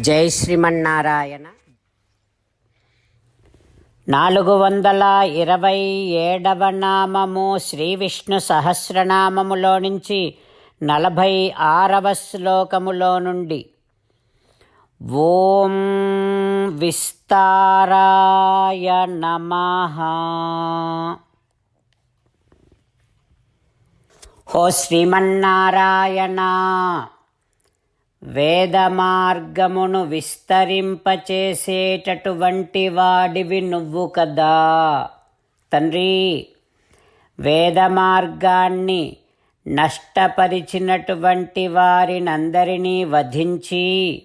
జై శ్రీమన్నారాయణ. నాలుగు వందల ఇరవై ఏడవ నామము శ్రీ విష్ణు సహస్రనామములో నుంచి నలభై ఆరవ శ్లోకములో నుండి. ఓం విస్తారాయ నమ. ఓ శ్రీమన్నారాయణ. వేద మార్గమును విస్తరింపచేసేటటువంటి వాడివి నువ్వు కదా. తండ్రి వేద మార్గాన్ని నష్టపరిచినటువంటి వారినందరినీ వధించి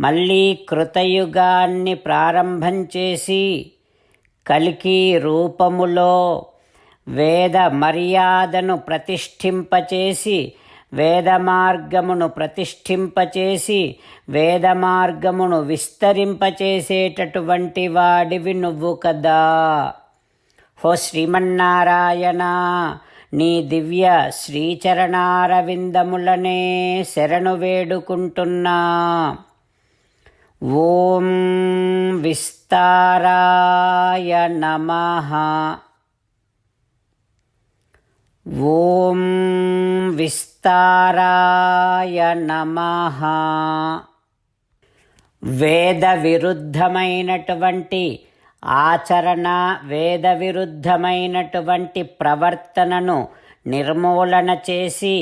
మళ్ళీ కృతయుగాన్ని ప్రారంభం చేసి కలికి రూపములో వేద మర్యాదను ప్రతిష్ఠింపచేసి వేద మార్గమును ప్రతిష్ఠింపచేసి వేద మార్గమును విస్తరింపచేసేటటువంటి వాడివి నువ్వు కదా. హో శ్రీమన్నారాయణ నీ దివ్య శ్రీచరణారవిందములనే శరణు వేడుకుంటున్నా. ఓం విస్తారాయ నమః. ఓం విస్తారాయ నమః. వేద విరుద్ధమైనటువంటి ఆచరణ వేద విరుద్ధమైనటువంటి ప్రవర్తనను నిర్మూలన చేసి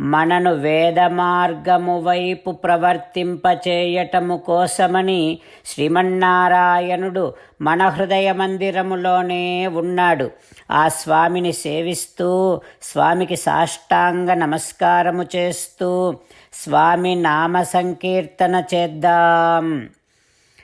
మనను వేద మార్గము వైపు ప్రవర్తింపచేయటము కోసమని శ్రీమన్నారాయణుడు మన హృదయ మందిరములోనే ఉన్నాడు. ఆ స్వామిని సేవిస్తూ స్వామికి సాష్టాంగ నమస్కారము చేస్తూ స్వామి నామ సంకీర్తన చేద్దాం.